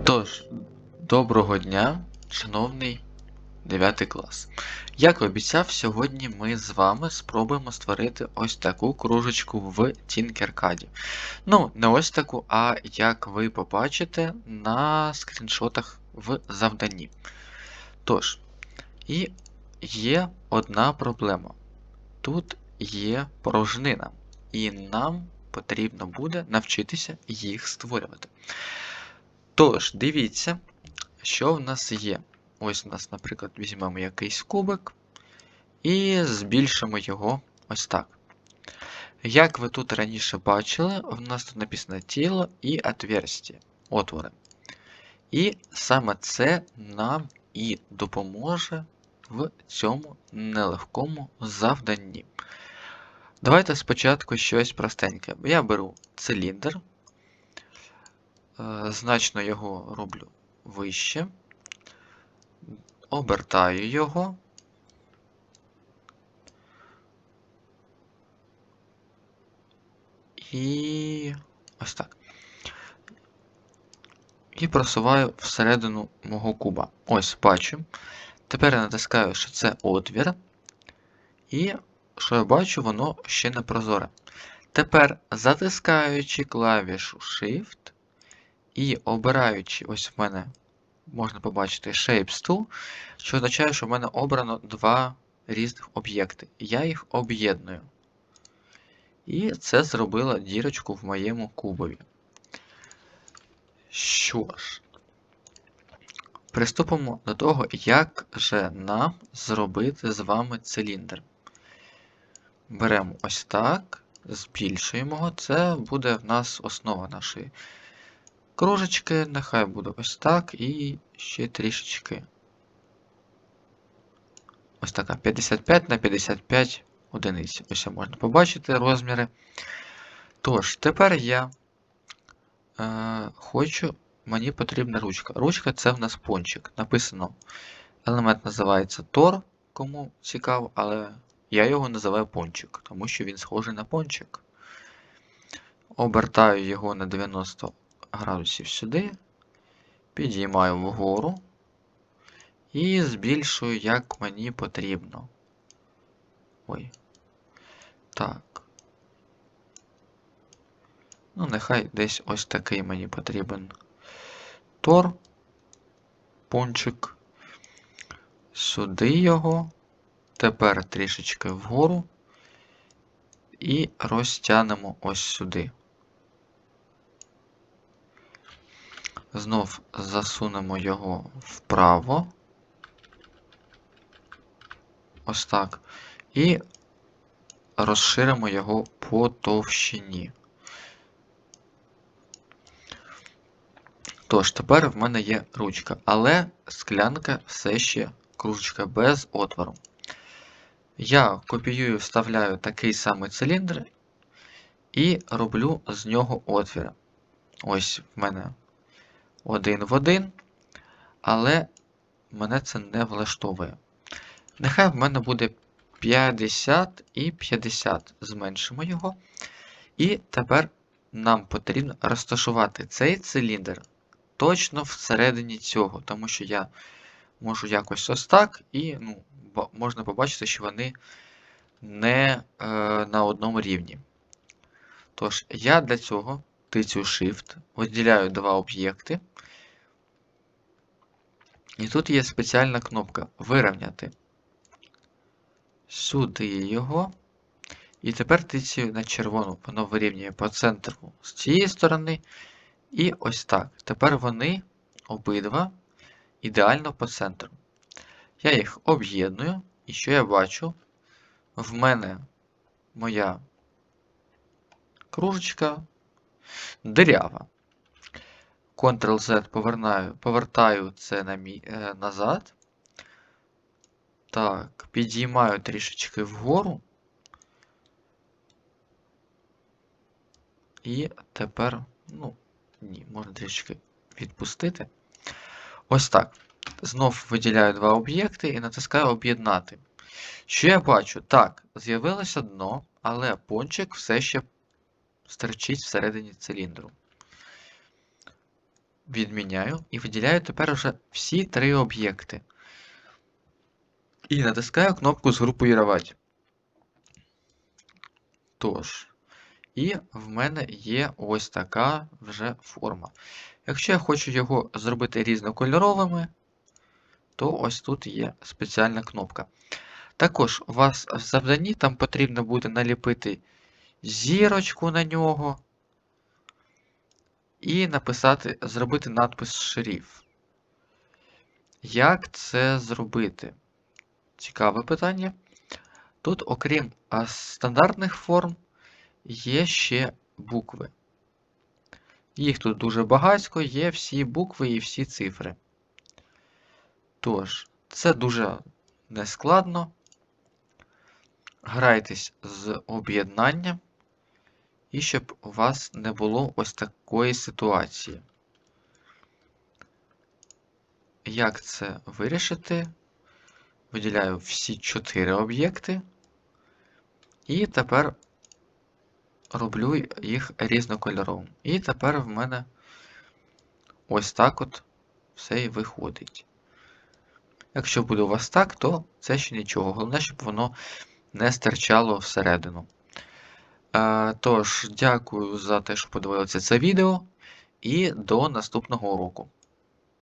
Тож, доброго дня, шановний 9 клас. Як обіцяв, сьогодні ми з вами спробуємо створити ось таку кружечку в Tinkercad. Ну, не ось таку, а як ви побачите на скріншотах в завданні. Тож, і є одна проблема. Тут є порожнина, і нам потрібно буде навчитися їх створювати. Тож, дивіться, що в нас є. Ось у нас, наприклад, візьмемо якийсь кубик і збільшимо його ось так. Як ви тут раніше бачили, в нас тут написано тіло і отверстие, отвори. І саме це нам і допоможе в цьому нелегкому завданні. Давайте спочатку щось простеньке. Я беру циліндр, значно його роблю вище, обертаю його. І ось так. І просуваю всередину мого куба. Ось бачу. Тепер я натискаю, що це отвір. І що я бачу, воно ще не прозоре. Тепер, затискаючи клавішу Shift і обираючи, ось в мене можна побачити Shapes Tool, що означає, що в мене обрано два різних об'єкти. Я їх об'єдную. І це зробило дірочку в моєму кубові. Що ж, приступимо до того, як же нам зробити з вами циліндр. Беремо ось так, збільшуємо його. Це буде в нас основа нашої кружечки. Нехай буде ось так і ще трішечки. Ось така 55 на 55 одиниць. Ось можна побачити розміри. Тож, тепер я е, хочу, мені потрібна ручка. Ручка це в нас пончик. Написано, елемент називається Тор, кому цікаво, але я його називаю пончик, тому що він схожий на пончик. Обертаю його на 90 градусів сюди, підіймаю вгору і збільшую, як мені потрібно. Ой. Так. Ну, нехай десь ось такий мені потрібен тор, пончик. Сюди його. Тепер трішечки вгору і розтягнемо ось сюди. Знов засунемо його вправо. Ось так. І розширимо його по товщині. Тож, тепер в мене є ручка, але склянка все ще кружечка без отвору. Я копіюю, вставляю такий самий циліндр і роблю з нього отвір. Ось в мене один в один, але мене це не влаштовує. Нехай в мене буде 50 і 50. Зменшимо його. І тепер нам потрібно розташувати цей циліндр точно всередині цього, тому що я можу якось ось так, і ну, можна побачити, що вони не е, на одному рівні. Тож, я для цього тицю Shift, виділяю два об'єкти. І тут є спеціальна кнопка Вирівняти. Сюди його. І тепер тицю на червону, воно вирівнює по центру з цієї сторони. І ось так. Тепер вони обидва ідеально по центру. Я їх об'єдную, і що я бачу? В мене моя кружечка дирява. Ctrl-Z повернаю, повертаю це на мій, е, назад. Так, підіймаю трішечки вгору. І тепер, ну, ні, можна трішечки відпустити. Ось так. Знов виділяю два об'єкти і натискаю об'єднати. Що я бачу? Так, з'явилося дно, але пончик все ще стерчить всередині циліндру. відміняю і виділяю тепер вже всі три об'єкти. І натискаю кнопку згрупувати. Тож, і в мене є ось така вже форма. Якщо я хочу його зробити різнокольоровими, то ось тут є спеціальна кнопка. Також у вас в завданні там потрібно буде наліпити зірочку на нього і написати, зробити надпис шриф. Як це зробити? Цікаве питання. Тут, окрім стандартних форм, є ще букви. Їх тут дуже багатько, є всі букви і всі цифри. Тож, це дуже нескладно. Грайтесь з об'єднанням, і щоб у вас не було ось такої ситуації. Як це вирішити? Виділяю всі чотири об'єкти. І тепер роблю їх різнокольоровим. І тепер в мене ось так от все і виходить. Якщо буде у вас так, то це ще нічого. Головне, щоб воно не стирчало всередину. Е, Тож, дякую за те, що подивилися це відео, і до наступного уроку.